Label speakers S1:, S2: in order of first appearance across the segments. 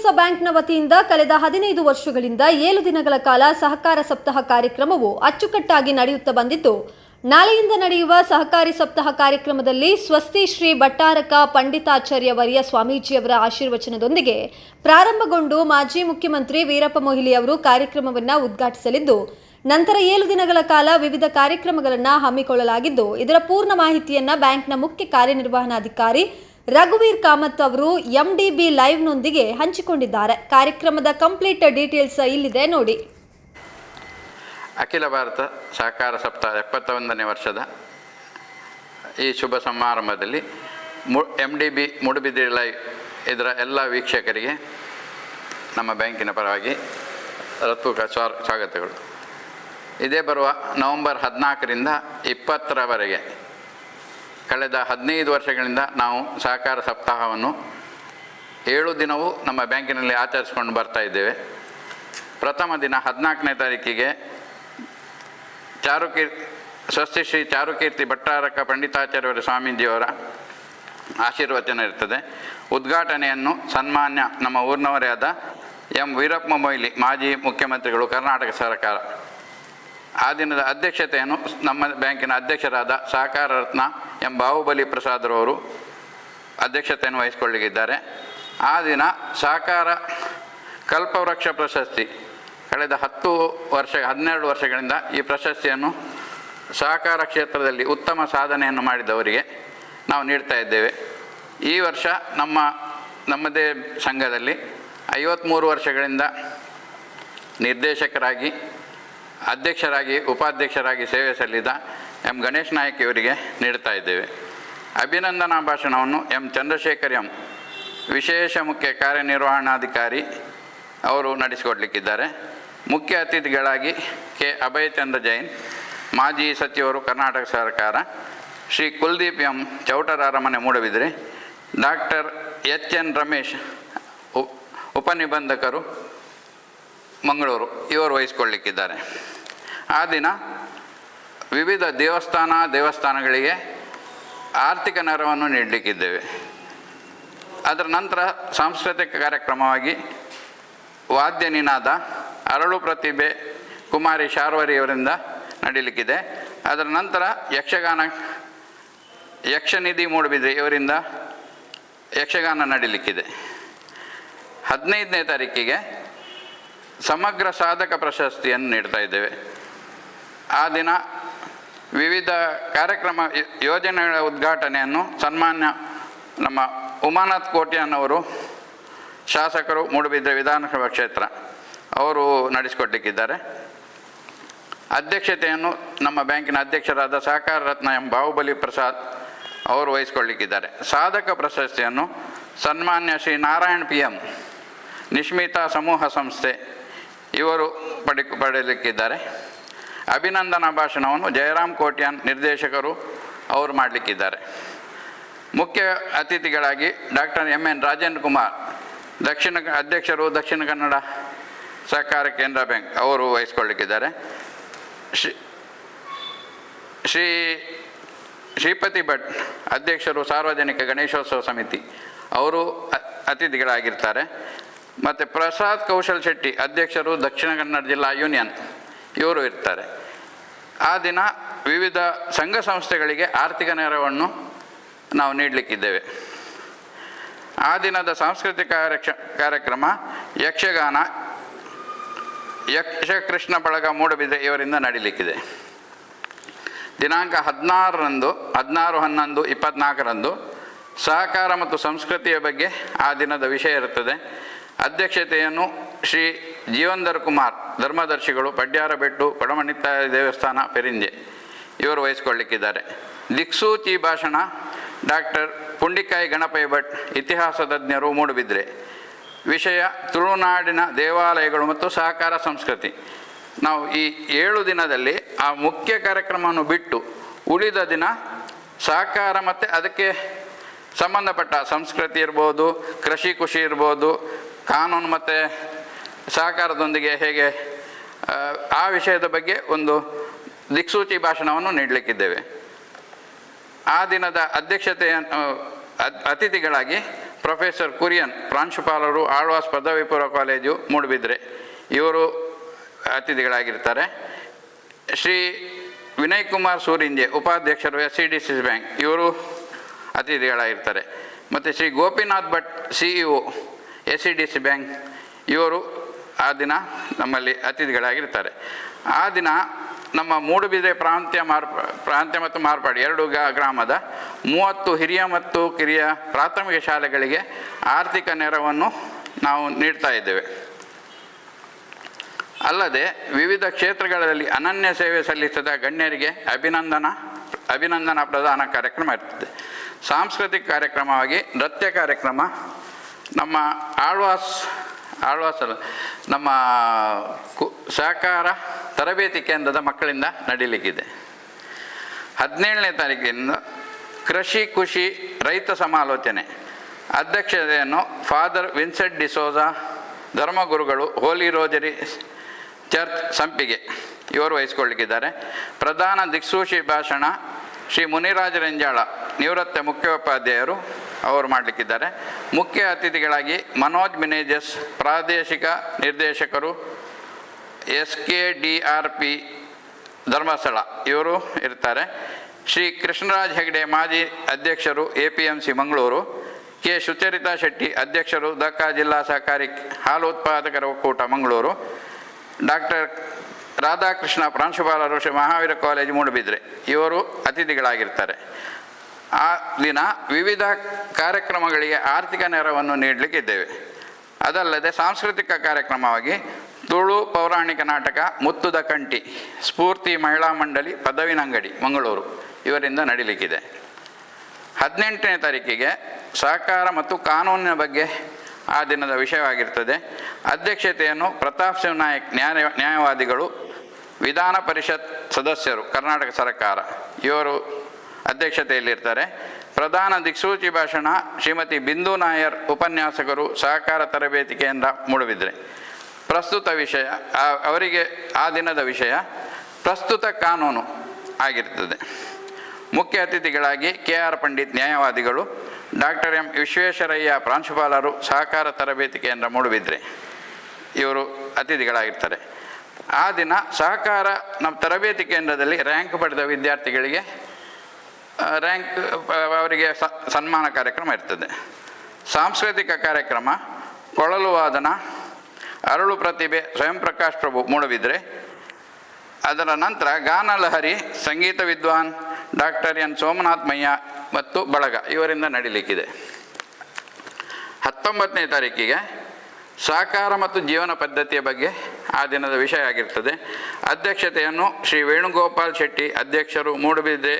S1: ICICI ಬ್ಯಾಂಕ್ನ ವತಿಯಿಂದ ಕಳೆದ ಹದಿನೈದು ವರ್ಷಗಳಿಂದ ಏಳು ದಿನಗಳ ಕಾಲ ಸಹಕಾರ ಸಪ್ತಾಹ ಕಾರ್ಯಕ್ರಮವು ಅಚ್ಚುಕಟ್ಟಾಗಿ ನಡೆಯುತ್ತಾ ಬಂದಿದ್ದು, ನಾಳೆಯಿಂದ ನಡೆಯುವ ಸಹಕಾರಿ ಸಪ್ತಾಹ ಕಾರ್ಯಕ್ರಮದಲ್ಲಿ ಸ್ವಸ್ತಿ ಶ್ರೀ ಭಟ್ಟಾರಕ ಪಂಡಿತಾಚಾರ್ಯ ವರ್ಯ ಸ್ವಾಮೀಜಿಯವರ ಆಶೀರ್ವಚನದೊಂದಿಗೆ ಪ್ರಾರಂಭಗೊಂಡು ಮಾಜಿ ಮುಖ್ಯಮಂತ್ರಿ ವೀರಪ್ಪ ಮೊಹಿಲಿ ಅವರು ಕಾರ್ಯಕ್ರಮವನ್ನು ಉದ್ಘಾಟಿಸಲಿದ್ದು, ನಂತರ ಏಳು ದಿನಗಳ ಕಾಲ ವಿವಿಧ ಕಾರ್ಯಕ್ರಮಗಳನ್ನು ಹಮ್ಮಿಕೊಳ್ಳಲಾಗಿದ್ದು, ಇದರ ಪೂರ್ಣ ಮಾಹಿತಿಯನ್ನು ಬ್ಯಾಂಕ್ನ ಮುಖ್ಯ ಕಾರ್ಯನಿರ್ವಹಣಾಧಿಕಾರಿ ರಘುವೀರ್ ಕಾಮತ್ ಅವರು ಎಂ ಡಿ ಬಿ ಲೈವ್ನೊಂದಿಗೆ ಹಂಚಿಕೊಂಡಿದ್ದಾರೆ. ಕಾರ್ಯಕ್ರಮದ ಕಂಪ್ಲೀಟ್ ಡೀಟೇಲ್ಸ್ ಇಲ್ಲಿದೆ ನೋಡಿ.
S2: ಅಖಿಲ ಭಾರತ ಸಹಕಾರ ಸಪ್ತಾಹ ಎಪ್ಪತ್ತ ಒಂದನೇ ವರ್ಷದ ಈ ಶುಭ ಸಮಾರಂಭದಲ್ಲಿ ಮು M D B Moodbidri live ಇದರ ಎಲ್ಲ ವೀಕ್ಷಕರಿಗೆ ನಮ್ಮ ಬ್ಯಾಂಕಿನ ಪರವಾಗಿ ಹೃತ್ಪೂರ್ವಕ ಸ್ವಾ ಸ್ವಾಗತಗಳು. ಇದೇ ಬರುವ ನವೆಂಬರ್ ಹದಿನಾಲ್ಕರಿಂದ ಇಪ್ಪತ್ತರವರೆಗೆ ಕಳೆದ ಹದಿನೈದು ವರ್ಷಗಳಿಂದ ನಾವು ಸಹಕಾರ ಸಪ್ತಾಹವನ್ನು ಏಳು ದಿನವೂ ನಮ್ಮ ಬ್ಯಾಂಕಿನಲ್ಲಿ ಆಚರಿಸ್ಕೊಂಡು ಬರ್ತಾ ಇದ್ದೇವೆ. ಪ್ರಥಮ ದಿನ ಹದಿನಾಲ್ಕನೇ ತಾರೀಕಿಗೆ ಚಾರುಕೀರ್, ಸ್ವಸ್ತಿ ಶ್ರೀ ಚಾರುಕೀರ್ತಿ ಭಟ್ಟಾರಕ ಪಂಡಿತಾಚಾರ್ಯರ ಸ್ವಾಮೀಜಿಯವರ ಆಶೀರ್ವಚನ ಇರ್ತದೆ. ಉದ್ಘಾಟನೆಯನ್ನು ಸನ್ಮಾನ್ಯ ನಮ್ಮ ಊರಿನವರೇ ಆದ ಎಂ ವೀರಪ್ಪ ಮೊಯ್ಲಿ, ಮಾಜಿ ಮುಖ್ಯಮಂತ್ರಿಗಳು, ಕರ್ನಾಟಕ ಸರ್ಕಾರ. ಆ ದಿನದ ಅಧ್ಯಕ್ಷತೆಯನ್ನು ನಮ್ಮ ಬ್ಯಾಂಕಿನ ಅಧ್ಯಕ್ಷರಾದ ಸಹಕಾರ ರತ್ನ ಎಂ ಬಾಹುಬಲಿ ಪ್ರಸಾದ್ರವರು ಅಧ್ಯಕ್ಷತೆಯನ್ನು ವಹಿಸಿಕೊಳ್ಳಿಗಿದ್ದಾರೆ ಆ ದಿನ ಸಹಕಾರ ಕಲ್ಪವೃಕ್ಷ ಪ್ರಶಸ್ತಿ, ಕಳೆದ ಹತ್ತು ವರ್ಷ, ಹನ್ನೆರಡು ವರ್ಷಗಳಿಂದ ಈ ಪ್ರಶಸ್ತಿಯನ್ನು ಸಹಕಾರ ಕ್ಷೇತ್ರದಲ್ಲಿ ಉತ್ತಮ ಸಾಧನೆಯನ್ನು ಮಾಡಿದವರಿಗೆ ನಾವು ನೀಡ್ತಾ ಇದ್ದೇವೆ. ಈ ವರ್ಷ ನಮ್ಮ, ನಮ್ಮದೇ ಸಂಘದಲ್ಲಿ ಐವತ್ತ್ಮೂರು ವರ್ಷಗಳಿಂದ ನಿರ್ದೇಶಕರಾಗಿ, ಅಧ್ಯಕ್ಷರಾಗಿ, ಉಪಾಧ್ಯಕ್ಷರಾಗಿ ಸೇವೆ ಸಲ್ಲಿದ ಎಂ. ಗಣೇಶ್ ನಾಯಕ್ ಇವರಿಗೆ ನೀಡ್ತಾ ಇದ್ದೇವೆ. ಅಭಿನಂದನಾ ಭಾಷಣವನ್ನು ಎಂ. ಚಂದ್ರಶೇಖರ್ ಎಂ. ವಿಶೇಷ ಮುಖ್ಯ ಕಾರ್ಯನಿರ್ವಹಣಾಧಿಕಾರಿ ಅವರು ನಡೆಸಿಕೊಡ್ಲಿಕ್ಕಿದ್ದಾರೆ. ಮುಖ್ಯ ಅತಿಥಿಗಳಾಗಿ ಕೆ. ಅಭಯಚಂದ್ರ ಜೈನ್, ಮಾಜಿ ಸಚಿವರು ಕರ್ನಾಟಕ ಸರ್ಕಾರ, ಶ್ರೀ ಕುಲ್ದೀಪ್ ಎಂ. ಚೌಟರ ಅರಮನೆ Moodbidri, doctor H. N. Ramesh ಉಪನಿಬಂಧಕರು Mangaluru ಇವರು ವಹಿಸ್ಕೊಳ್ಳಿಕ್ಕಿದ್ದಾರೆ ಆ ದಿನ ವಿವಿಧ ದೇವಸ್ಥಾನ, ದೇವಸ್ಥಾನಗಳಿಗೆ ಆರ್ಥಿಕ ನೆರವನ್ನು ನೀಡಲಿಕ್ಕಿದ್ದೇವೆ. ಅದರ ನಂತರ ಸಾಂಸ್ಕೃತಿಕ ಕಾರ್ಯಕ್ರಮವಾಗಿ ವಾದ್ಯ ನಿನಾದ, ಅರಳು ಪ್ರತಿಭೆ ಕುಮಾರಿ ಶಾರ್ವರಿಯವರಿಂದ ನಡೀಲಿಕ್ಕಿದೆ. ಅದರ ನಂತರ ಯಕ್ಷಗಾನ, ಯಕ್ಷನಿಧಿ ಮೂಡಬಿದ್ರೆ ಇವರಿಂದ ಯಕ್ಷಗಾನ ನಡೀಲಿಕ್ಕಿದೆ. ಹದಿನೈದನೇ ತಾರೀಕಿಗೆ ಸಮಗ್ರ ಸಾಧಕ ಪ್ರಶಸ್ತಿಯನ್ನು ನೀಡ್ತಾ ಇದ್ದೇವೆ. ಆ ದಿನ ವಿವಿಧ ಕಾರ್ಯಕ್ರಮ ಯೋಜನೆಗಳ ಉದ್ಘಾಟನೆಯನ್ನು ಸನ್ಮಾನ್ಯ ನಮ್ಮ ಉಮಾನಾಥ್ ಕೋಟ್ಯಾನವರು ಶಾಸಕರು ಮೂಡುಬಿದ್ರೆ ವಿಧಾನಸಭಾ ಕ್ಷೇತ್ರ ಅವರು ನಡೆಸಿಕೊಡ್ಲಿಕ್ಕಿದ್ದಾರೆ ಅಧ್ಯಕ್ಷತೆಯನ್ನು ನಮ್ಮ ಬ್ಯಾಂಕಿನ ಅಧ್ಯಕ್ಷರಾದ ಸಹಕಾರ ರತ್ನ ಎಂ ಬಾಹುಬಲಿ ಪ್ರಸಾದ್ ಅವರು ವಹಿಸಿಕೊಳ್ಳಿಕ್ಕಿದ್ದಾರೆ. ಸಾಧಕ ಪ್ರಶಸ್ತಿಯನ್ನು ಸನ್ಮಾನ್ಯ ಶ್ರೀ ನಾರಾಯಣ್ ಪಿ ಎಂ ನಿಶ್ಮಿತಾ ಸಮೂಹ ಸಂಸ್ಥೆ ಇವರು ಪಡಿ, ಪಡೆಯಲಿಕ್ಕಿದ್ದಾರೆ. ಅಭಿನಂದನಾ ಭಾಷಣವನ್ನು ಜಯರಾಮ್ ಕೋಟ್ಯಾನ್ ನಿರ್ದೇಶಕರು ಅವರು ಮಾಡಲಿಕ್ಕಿದ್ದಾರೆ. ಮುಖ್ಯ ಅತಿಥಿಗಳಾಗಿ doctor M N Rajendra Kumar, ದಕ್ಷಿಣ ಅಧ್ಯಕ್ಷರು ದಕ್ಷಿಣ ಕನ್ನಡ ಸಹಕಾರ ಕೇಂದ್ರ ಬ್ಯಾಂಕ್ ಅವರು ವಹಿಸ್ಕೊಳ್ಳಿಕ್ಕಿದ್ದಾರೆ. ಶ್ರೀ ಶ್ರೀ ಶ್ರೀಪತಿ ಭಟ್ ಅಧ್ಯಕ್ಷರು ಸಾರ್ವಜನಿಕ ಗಣೇಶೋತ್ಸವ ಸಮಿತಿ ಅವರು ಅತಿಥಿಗಳಾಗಿರ್ತಾರೆ. ಮತ್ತು ಪ್ರಸಾದ್ ಕೌಶಲ್ ಶೆಟ್ಟಿ ಅಧ್ಯಕ್ಷರು ದಕ್ಷಿಣ ಕನ್ನಡ ಜಿಲ್ಲಾ ಯೂನಿಯನ್ ಇವರು ಇರ್ತಾರೆ. ಆ ದಿನ ವಿವಿಧ ಸಂಘ ಸಂಸ್ಥೆಗಳಿಗೆ ಆರ್ಥಿಕ ನೆರವನ್ನು ನಾವು ನೀಡಲಿಕ್ಕಿದ್ದೇವೆ. ಆ ದಿನದ ಸಾಂಸ್ಕೃತಿಕ ಕಾರ್ಯಕ್ಷ ಕಾರ್ಯಕ್ರಮ ಯಕ್ಷಗಾನ, ಯಕ್ಷಕೃಷ್ಣ ಬಳಗ ಮೂಡಬಿದ್ರೆ ಇವರಿಂದ ನಡೀಲಿಕ್ಕಿದೆ. ದಿನಾಂಕ ಹದಿನಾರರಂದು, ಹದಿನಾರು ಹನ್ನೊಂದು ಇಪ್ಪತ್ನಾಲ್ಕರಂದು ಸಹಕಾರ ಮತ್ತು ಸಂಸ್ಕೃತಿಯ ಬಗ್ಗೆ ಆ ದಿನದ ವಿಷಯ ಇರುತ್ತದೆ. ಅಧ್ಯಕ್ಷತೆಯನ್ನು ಶ್ರೀ ಜೀವಂದರ್ ಕುಮಾರ್ ಧರ್ಮದರ್ಶಿಗಳು ಪಡ್ಯಾರಬೆಟ್ಟು ಕೊಡಮಣಿತ ದೇವಸ್ಥಾನ ಪೆರಿಂಜೆ. ಇವರು ವಹಿಸಿಕೊಳ್ಳಿಕ್ಕಿದ್ದಾರೆ. ದಿಕ್ಸೂಚಿ ಭಾಷಣ ಡಾಕ್ಟರ್ ಪುಂಡಿಕಾಯಿ ಗಣಪಯ್ಯ ಭಟ್ ಇತಿಹಾಸ ತಜ್ಞರು ಮೂಡುಬಿದ್ರೆ. ವಿಷಯ ತುಳುನಾಡಿನ ದೇವಾಲಯಗಳು ಮತ್ತು ಸಹಕಾರ ಸಂಸ್ಕೃತಿ. ನಾವು ಈ ಏಳು ದಿನದಲ್ಲಿ ಆ ಮುಖ್ಯ ಕಾರ್ಯಕ್ರಮವನ್ನು ಬಿಟ್ಟು ಉಳಿದ ದಿನ ಸಹಕಾರ ಮತ್ತು ಅದಕ್ಕೆ ಸಂಬಂಧಪಟ್ಟ ಸಂಸ್ಕೃತಿ ಇರ್ಬೋದು, ಕೃಷಿ ಖುಷಿ ಇರ್ಬೋದು, ಕಾನೂನು ಮತ್ತು ಸಹಕಾರದೊಂದಿಗೆ ಹೇಗೆ ಆ, ವಿಷಯದ ಬಗ್ಗೆ ಒಂದು ದಿಕ್ಸೂಚಿ ಭಾಷಣವನ್ನು ನೀಡಲಿಕ್ಕಿದ್ದೇವೆ. ಆ ದಿನದ ಅಧ್ಯಕ್ಷತೆಯನ್ನು ಅತ್- ಅತಿಥಿಗಳಾಗಿ ಪ್ರೊಫೆಸರ್ ಕುರಿಯನ್ ಪ್ರಾಂಶುಪಾಲರು ಆಳ್ವಾಸ್ ಪದವಿ ಪೂರ್ವ ಕಾಲೇಜು ಮೂಡುಬಿದ್ರೆ ಇವರು ಅತಿಥಿಗಳಾಗಿರ್ತಾರೆ. ಶ್ರೀ ವಿನಯ್ ಕುಮಾರ್ ಸೂರಿಂಜೆ ಉಪಾಧ್ಯಕ್ಷರು S C D C bank ಇವರು ಅತಿಥಿಗಳಾಗಿರ್ತಾರೆ. ಮತ್ತು Shri Gopinath Bhat C E O S C D C bank ಇವರು ಆ ದಿನ ನಮ್ಮಲ್ಲಿ ಅತಿಥಿಗಳಾಗಿರ್ತಾರೆ. ಆ ದಿನ ನಮ್ಮ ಮೂಡುಬಿದಿರೆ ಪ್ರಾಂತ್ಯ ಮಾರ್ ಪ್ರಾಂತ್ಯ ಮತ್ತು ಮಾರ್ಪಾಡು, ಎರಡು ಗ- ಗ್ರಾಮದ ಮೂವತ್ತು ಹಿರಿಯ ಮತ್ತು ಕಿರಿಯ ಪ್ರಾಥಮಿಕ ಶಾಲೆಗಳಿಗೆ ಆರ್ಥಿಕ ನೆರವನ್ನು ನಾವು ನೀಡ್ತಾ ಇದ್ದೇವೆ. ಅಲ್ಲದೆ ವಿವಿಧ ಕ್ಷೇತ್ರಗಳಲ್ಲಿ ಅನನ್ಯ ಸೇವೆ ಸಲ್ಲಿಸಿದ ಗಣ್ಯರಿಗೆ ಅಭಿನಂದನಾ ಅಭಿನಂದನಾ ಪ್ರದಾನ ಕಾರ್ಯಕ್ರಮ ಇರ್ತದೆ. ಸಾಂಸ್ಕೃತಿಕ ಕಾರ್ಯಕ್ರಮವಾಗಿ ನೃತ್ಯ ಕಾರ್ಯಕ್ರಮ, ನಮ್ಮ ಆಳ್ವಾಸ್ ಆಳ್ವಾಸ್ ಅಲ್ಲ ನಮ್ಮ ಕು, ಸಹಕಾರ ತರಬೇತಿ ಕೇಂದ್ರದ ಮಕ್ಕಳಿಂದ ನಡೀಲಿಕ್ಕಿದೆ. ಹದಿನೇಳನೇ ತಾರೀಕಿನಿಂದ ಕೃಷಿ ಖುಷಿ ರೈತ ಸಮಾಲೋಚನೆ. ಅಧ್ಯಕ್ಷತೆಯನ್ನು ಫಾದರ್ ವಿನ್ಸೆಂಟ್ ಡಿಸೋಜಾ ಧರ್ಮಗುರುಗಳು ಹೋಲಿ ರೋಜರಿ ಚರ್ಚ್ ಸಂಪಿಗೆ ಇವರು ವಹಿಸಿಕೊಳ್ಳಿಕ್ಕಿದ್ದಾರೆ. ಪ್ರಧಾನ ದಿಕ್ಸೂಚಿ ಭಾಷಣ ಶ್ರೀ ಮುನಿರಾಜ ರೆಂಜಾಳ ನಿವೃತ್ತ ಮುಖ್ಯೋಪಾಧ್ಯಾಯರು ಅವರು ಮಾಡಲಿಕ್ಕಿದ್ದಾರೆ. ಮುಖ್ಯ ಅತಿಥಿಗಳಾಗಿ ಮನೋಜ್ ಮಿನೇಜಸ್, ಪ್ರಾದೇಶಿಕ ನಿರ್ದೇಶಕರು S K D R P Dharmasthala ಇವರು ಇರ್ತಾರೆ. ಶ್ರೀ ಕೃಷ್ಣರಾಜ್ ಹೆಗ್ಡೆ ಮಾಜಿ ಅಧ್ಯಕ್ಷರು A P M C Mangaluru. K. Sucharitha Shetty ಅಧ್ಯಕ್ಷರು ದಕ್ಕ ಜಿಲ್ಲಾ ಸಹಕಾರಿ ಹಾಲು ಉತ್ಪಾದಕರ ಒಕ್ಕೂಟ ಮಂಗಳೂರು. ಡಾಕ್ಟರ್ ರಾಧಾಕೃಷ್ಣ ಪ್ರಾಂಶುಪಾಲರು ಶ್ರೀ ಮಹಾವೀರ ಕಾಲೇಜು ಮೂಡುಬಿದ್ರೆ ಇವರು ಅತಿಥಿಗಳಾಗಿರ್ತಾರೆ. ಆ ದಿನ ವಿವಿಧ ಕಾರ್ಯಕ್ರಮಗಳಿಗೆ ಆರ್ಥಿಕ ನೆರವನ್ನು ನೀಡಲಿಕ್ಕಿದ್ದೇವೆ ಅದಲ್ಲದೆ ಸಾಂಸ್ಕೃತಿಕ ಕಾರ್ಯಕ್ರಮವಾಗಿ ತುಳು ಪೌರಾಣಿಕ ನಾಟಕ ಮುತ್ತುದ ಕಂಠಿ, ಸ್ಫೂರ್ತಿ ಮಹಿಳಾ ಮಂಡಳಿ, ಪದವಿನಂಗಡಿ, ಮಂಗಳೂರು ಇವರಿಂದ ನಡೀಲಿಕ್ಕಿದೆ. ಹದಿನೆಂಟನೇ ತಾರೀಕಿಗೆ ಸಹಕಾರ ಮತ್ತು ಕಾನೂನಿನ ಬಗ್ಗೆ ಆ ದಿನದ ವಿಷಯವಾಗಿರ್ತದೆ. ಅಧ್ಯಕ್ಷತೆಯನ್ನು ಪ್ರತಾಪ್ ಸಿಂಹ ನಾಯಕ್ ನ್ಯಾಯ, ನ್ಯಾಯವಾದಿಗಳು ವಿಧಾನ ಪರಿಷತ್ ಸದಸ್ಯರು, ಕರ್ನಾಟಕ ಸರ್ಕಾರ, ಇವರು ಅಧ್ಯಕ್ಷತೆಯಲ್ಲಿರ್ತಾರೆ. ಪ್ರಧಾನ ದಿಕ್ಸೂಚಿ ಭಾಷಣ ಶ್ರೀಮತಿ ಬಿಂದು ನಾಯರ್ ಉಪನ್ಯಾಸಕರು ಸಹಕಾರ ತರಬೇತಿ ಕೇಂದ್ರ ಮೂಡುಬಿದ್ರೆ ಪ್ರಸ್ತುತ ವಿಷಯ ಅವರಿಗೆ ಆ ದಿನದ ವಿಷಯ, ಪ್ರಸ್ತುತ ಕಾನೂನು ಆಗಿರ್ತದೆ. ಮುಖ್ಯ ಅತಿಥಿಗಳಾಗಿ ಕೆ ಆರ್ ಪಂಡಿತ್ ನ್ಯಾಯವಾದಿಗಳು, ಡಾಕ್ಟರ್ ಎಂ. ವಿಶ್ವೇಶ್ವರಯ್ಯ ಪ್ರಾಂಶುಪಾಲರು ಸಹಕಾರ ತರಬೇತಿ ಕೇಂದ್ರ ಮೂಡುಬಿದ್ರೆ ಇವರು ಅತಿಥಿಗಳಾಗಿರ್ತಾರೆ. ಆ ದಿನ ಸಹಕಾರ ನಮ್ಮ ತರಬೇತಿ ಕೇಂದ್ರದಲ್ಲಿ ರ್ಯಾಂಕ್ ಪಡೆದ ವಿದ್ಯಾರ್ಥಿಗಳಿಗೆ ರ್ಯಾಂಕ್ ಅವರಿಗೆ ಸನ್ಮಾನ ಕಾರ್ಯಕ್ರಮ ಇರ್ತದೆ. ಸಾಂಸ್ಕೃತಿಕ ಕಾರ್ಯಕ್ರಮ, ಕೊಳಲು ವಾದನ, ಅರಳು ಪ್ರತಿಭೆ, ಸ್ವಯಂ ಪ್ರಕಾಶ್ ಪ್ರಭು ಮೂಡುಬಿದ್ರೆ ಅದರ ನಂತರ ಗಾನಲಹರಿ, ಸಂಗೀತ ವಿದ್ವಾನ್, ಡಾಕ್ಟರ್ ಎನ್ ಸೋಮನಾಥ್ ಮಯ್ಯ ಮತ್ತು ಬಳಗ ಇವರಿಂದ ನಡೀಲಿಕ್ಕಿದೆ. ಹತ್ತೊಂಬತ್ತನೇ ತಾರೀಕಿಗೆ ಸಾಕಾರ ಮತ್ತು ಜೀವನ ಪದ್ಧತಿಯ ಬಗ್ಗೆ ಆ ದಿನದ ವಿಷಯ ಆಗಿರ್ತದೆ. ಅಧ್ಯಕ್ಷತೆಯನ್ನು ಶ್ರೀ ವೇಣುಗೋಪಾಲ್ ಶೆಟ್ಟಿ ಅಧ್ಯಕ್ಷರು ಮೂಡುಬಿದ್ರೆ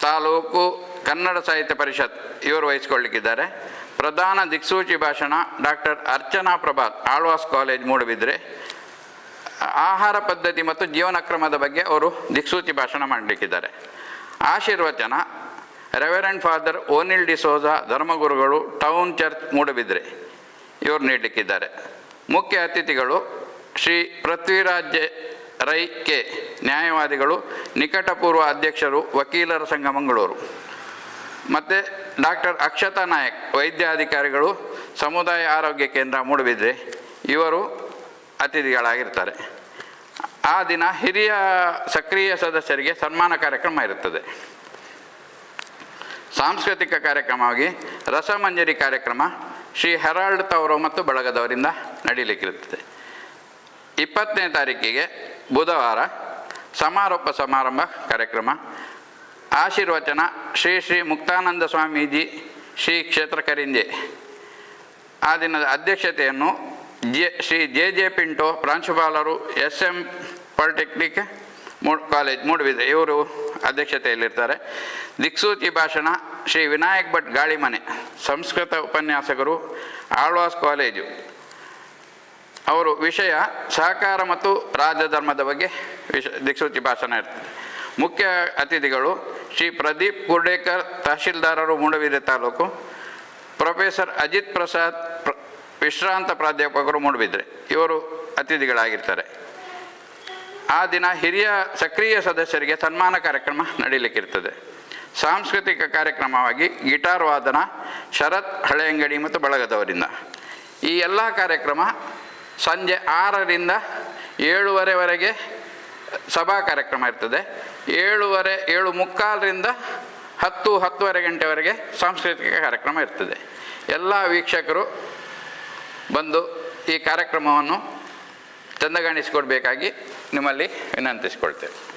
S2: ತಾಲೂಕು ಕನ್ನಡ ಸಾಹಿತ್ಯ ಪರಿಷತ್ ಇವರು ವಹಿಸಿಕೊಳ್ಳಿಕ್ಕಿದ್ದಾರೆ. ಪ್ರಧಾನ ದಿಕ್ಸೂಚಿ ಭಾಷಣ ಡಾಕ್ಟರ್ ಅರ್ಚನಾ ಪ್ರಭಾತ್ ಆಳ್ವಾಸ್ ಕಾಲೇಜ್ ಮೂಡುಬಿದ್ರೆ, ಆಹಾರ ಪದ್ಧತಿ ಮತ್ತು ಜೀವನ ಕ್ರಮದ ಬಗ್ಗೆ ಅವರು ದಿಕ್ಸೂಚಿ ಭಾಷಣ ಮಾಡಲಿಕ್ಕಿದ್ದಾರೆ. ಆಶೀರ್ವಚನ, ರೆವೆರೆಂಡ್ ಫಾದರ್ ಓನಿಲ್ ಡಿಸೋಜಾ ಧರ್ಮಗುರುಗಳು, ಟೌನ್ ಚರ್ಚ್ ಮೂಡುಬಿದ್ರೆ ಇವರು ನೀಡಲಿಕ್ಕಿದ್ದಾರೆ. ಮುಖ್ಯ ಅತಿಥಿಗಳು ಶ್ರೀ ಪೃಥ್ವಿರಾಜ್ ರೈ ಕೆ ನ್ಯಾಯವಾದಿಗಳು, ನಿಕಟಪೂರ್ವ ಅಧ್ಯಕ್ಷರು, ವಕೀಲರ ಸಂಘ ಮಂಗಳೂರು. ಮತ್ತು ಡಾಕ್ಟರ್ ಅಕ್ಷತಾ ನಾಯಕ್, ವೈದ್ಯಾಧಿಕಾರಿಗಳು, ಸಮುದಾಯ ಆರೋಗ್ಯ ಕೇಂದ್ರ ಮೂಡಬಿದ್ರೆ ಇವರು ಅತಿಥಿಗಳಾಗಿರ್ತಾರೆ. ಆ ದಿನ ಹಿರಿಯ ಸಕ್ರಿಯ ಸದಸ್ಯರಿಗೆ ಸನ್ಮಾನ ಕಾರ್ಯಕ್ರಮ ಇರುತ್ತದೆ. ಸಾಂಸ್ಕೃತಿಕ ಕಾರ್ಯಕ್ರಮವಾಗಿ ರಸಮಂಜರಿ ಕಾರ್ಯಕ್ರಮ ಶ್ರೀ ಹೆರಾಲ್ಡ್ ತವರು ಮತ್ತು ಬಳಗದವರಿಂದ ನಡೀಲಿಕ್ಕಿರುತ್ತದೆ. ಇಪ್ಪತ್ತನೇ ತಾರೀಕಿಗೆ ಬುಧವಾರ ಸಮಾರೋಪ ಸಮಾರಂಭ ಕಾರ್ಯಕ್ರಮ. ಆಶೀರ್ವಚನ ಶ್ರೀ ಶ್ರೀ ಮುಕ್ತಾನಂದ ಸ್ವಾಮೀಜಿ ಶ್ರೀ ಕ್ಷೇತ್ರ ಕರಿಂಜೆ ಆ ದಿನದ ಅಧ್ಯಕ್ಷತೆಯನ್ನು J, Shri J J Pinto ಪ್ರಾಂಶುಪಾಲರು ಎಸ್ ಎಂ ಪಾಲಿಟೆಕ್ನಿಕ್ ಮೂಡ್ ಕಾಲೇಜ್ ಮೂಡುಬಿದ್ರೆ ಇವರು ಅಧ್ಯಕ್ಷತೆಯಲ್ಲಿರ್ತಾರೆ. ದಿಕ್ಸೂಚಿ ಭಾಷಣ ಶ್ರೀ ವಿನಾಯಕ್ ಭಟ್ ಗಾಳಿಮನೆ, ಸಂಸ್ಕೃತ ಉಪನ್ಯಾಸಕರು ಆಳ್ವಾಸ್ ಕಾಲೇಜು. ಅವರು ವಿಷಯ ಸಹಕಾರ ಮತ್ತು ರಾಜಧರ್ಮದ ಬಗ್ಗೆ ವಿಷ, ದಿಕ್ಸೂಚಿ ಭಾಷಣ ಇರ್ತದೆ. ಮುಖ್ಯ ಅತಿಥಿಗಳು ಶ್ರೀ ಪ್ರದೀಪ್ ಕುರ್ಡೇಕರ್ ತಹಶೀಲ್ದಾರರು ಮೂಡಬಿದ್ರೆ ತಾಲೂಕು, ಪ್ರೊಫೆಸರ್ ಅಜಿತ್ ಪ್ರಸಾದ್, ಪ್ರ- ವಿಶ್ರಾಂತ ಪ್ರಾಧ್ಯಾಪಕರು ಮೂಡಬಿದ್ರೆ ಇವರು ಅತಿಥಿಗಳಾಗಿರ್ತಾರೆ. ಆ ದಿನ ಹಿರಿಯ ಸಕ್ರಿಯ ಸದಸ್ಯರಿಗೆ ಸನ್ಮಾನ ಕಾರ್ಯಕ್ರಮ ನಡೀಲಿಕ್ಕಿರ್ತದೆ. ಸಾಂಸ್ಕೃತಿಕ ಕಾರ್ಯಕ್ರಮವಾಗಿ ಗಿಟಾರ್ ವಾದನ, ಶರತ್ ಹಳೆಯಂಗಡಿ ಮತ್ತು ಬಳಗದವರಿಂದ. ಈ ಎಲ್ಲ ಕಾರ್ಯಕ್ರಮ ಸಂಜೆ ಆರರಿಂದ ಏಳುವರೆವರೆಗೆ ಸಭಾ ಕಾರ್ಯಕ್ರಮ ಇರ್ತದೆ. ಏಳುವರೆ, ಏಳು ಮುಕ್ಕಾಲರಿಂದ ಹತ್ತು, ಹತ್ತುವರೆ ಗಂಟೆವರೆಗೆ ಸಾಂಸ್ಕೃತಿಕ ಕಾರ್ಯಕ್ರಮ ಇರ್ತದೆ. ಎಲ್ಲ ವೀಕ್ಷಕರು ಬಂದು ಈ ಕಾರ್ಯಕ್ರಮವನ್ನು ಚಂದಗಾಣಿಸಿಕೊಡ್ಬೇಕಾಗಿ ನಿಮ್ಮಲ್ಲಿ ವಿನಂತಿಸಿಕೊಳ್ತೇವೆ.